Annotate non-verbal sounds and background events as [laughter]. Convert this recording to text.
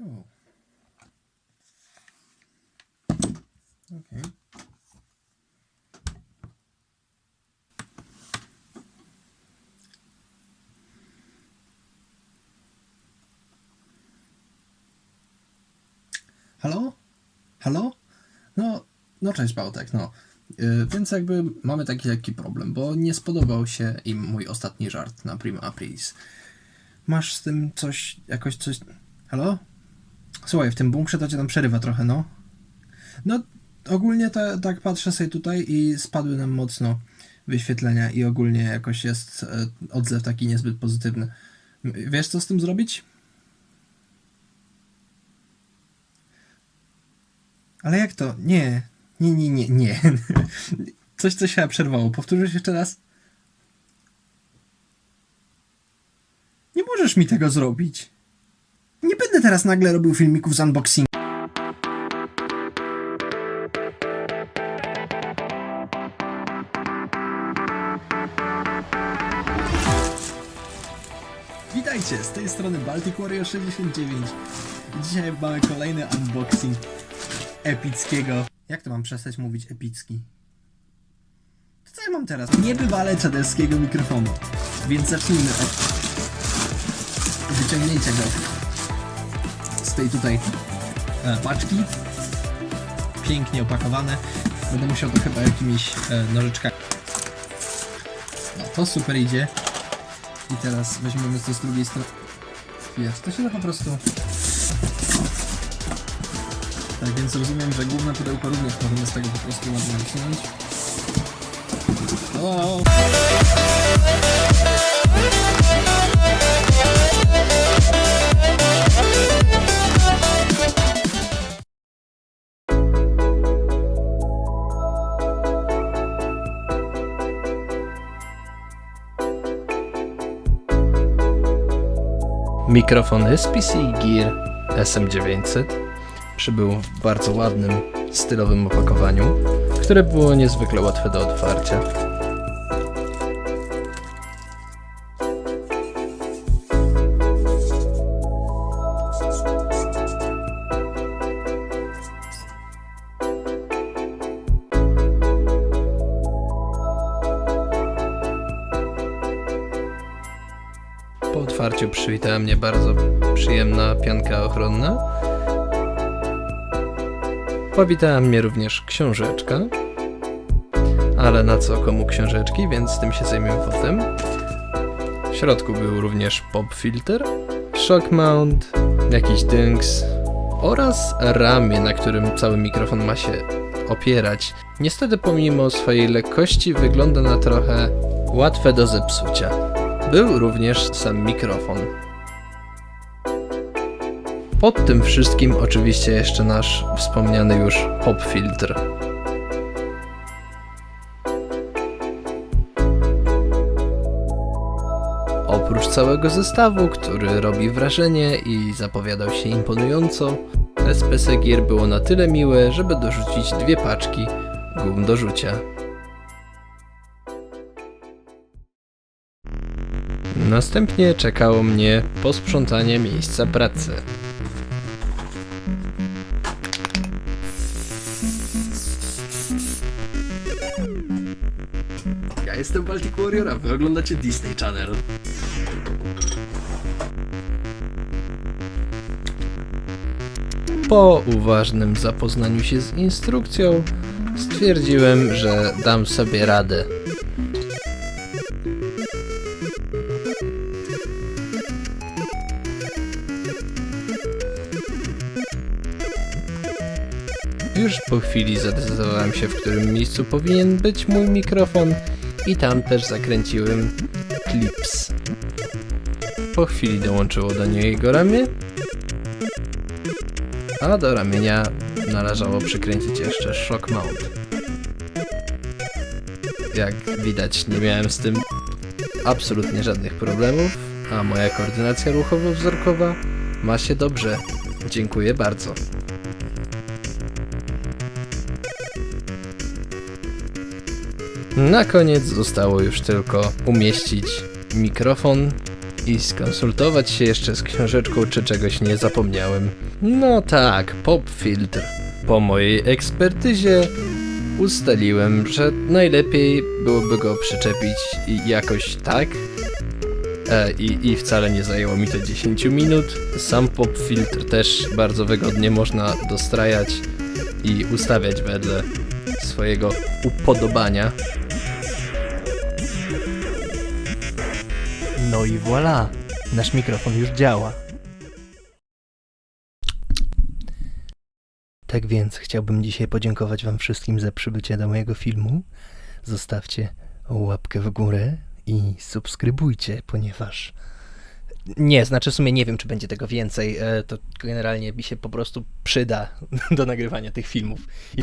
O. Okej. Halo? Halo? No, no cześć Bałtek, no. Yy, więc jakby mamy taki lekki problem, bo nie spodobał się im mój ostatni żart na Prima Aprilis. Masz z tym coś, jakoś coś... Halo? Słuchaj, w tym bunkrze to cię tam przerywa trochę, no. No, ogólnie to tak patrzę sobie tutaj i spadły nam mocno wyświetlenia i ogólnie jakoś jest e, odzew taki niezbyt pozytywny. Wiesz, co z tym zrobić? Ale jak to? Nie. Nie, nie, nie, nie. [laughs] Coś, co się przerwało. Powtórzysz jeszcze raz? Nie możesz mi tego zrobić. Nie będę teraz nagle robił filmików z unboxing. Witajcie, z tej strony Baltic Warrior 69. Dzisiaj mamy kolejny unboxing epickiego. Jak to mam przestać mówić epicki? To co ja mam teraz? Niebywale czaderskiego mikrofonu. Więc zacznijmy od wyciągnięcia go tej tutaj e, paczki. Pięknie opakowane. Będę musiał to chyba jakimiś e, nożyczkami. No to super idzie. I teraz weźmiemy to z drugiej strony. Wiesz, to się da po prostu. Tak więc rozumiem, że główne pudełko również możemy z tego po prostu ładnie wyciągnąć. O! Mikrofon SPC Gear SM900 przybył w bardzo ładnym, stylowym opakowaniu, które było niezwykle łatwe do otwarcia. Po otwarciu przywitała mnie bardzo przyjemna pianka ochronna. Powitała mnie również książeczka. Ale na co komu książeczki, więc tym się zajmiemy potem. W środku był również pop filter, shock mount, jakiś dynks oraz ramię, na którym cały mikrofon ma się opierać. Niestety pomimo swojej lekkości wygląda na trochę łatwe do zepsucia. Był również sam mikrofon. Pod tym wszystkim oczywiście jeszcze nasz wspomniany już pop filtr. Oprócz całego zestawu, który robi wrażenie i zapowiadał się imponująco, SPC Gear było na tyle miłe, żeby dorzucić dwie paczki gum do rzucia. Następnie czekało mnie posprzątanie miejsca pracy. Ja jestem Baltic Warrior, a wy oglądacie Disney Channel. Po uważnym zapoznaniu się z instrukcją, stwierdziłem, że dam sobie radę. Już po chwili zadecydowałem się, w którym miejscu powinien być mój mikrofon i tam też zakręciłem klips. Po chwili dołączyło do niego ramię, a do ramienia należało przykręcić jeszcze shock mount. Jak widać nie miałem z tym absolutnie żadnych problemów, a moja koordynacja ruchowo-wzrokowa ma się dobrze. Dziękuję bardzo. Na koniec zostało już tylko umieścić mikrofon i skonsultować się jeszcze z książeczką, czy czegoś nie zapomniałem. No tak, pop filtr. Po mojej ekspertyzie ustaliłem, że najlepiej byłoby go przyczepić jakoś tak. E, i, I wcale nie zajęło mi to 10 minut. Sam pop filtr też bardzo wygodnie można dostrajać i ustawiać wedle swojego upodobania. No i voilà, nasz mikrofon już działa. Tak więc chciałbym dzisiaj podziękować Wam wszystkim za przybycie do mojego filmu. Zostawcie łapkę w górę i subskrybujcie, ponieważ. Nie, znaczy w sumie nie wiem, czy będzie tego więcej. e, To generalnie mi się po prostu przyda [laughs] do nagrywania tych filmów. I...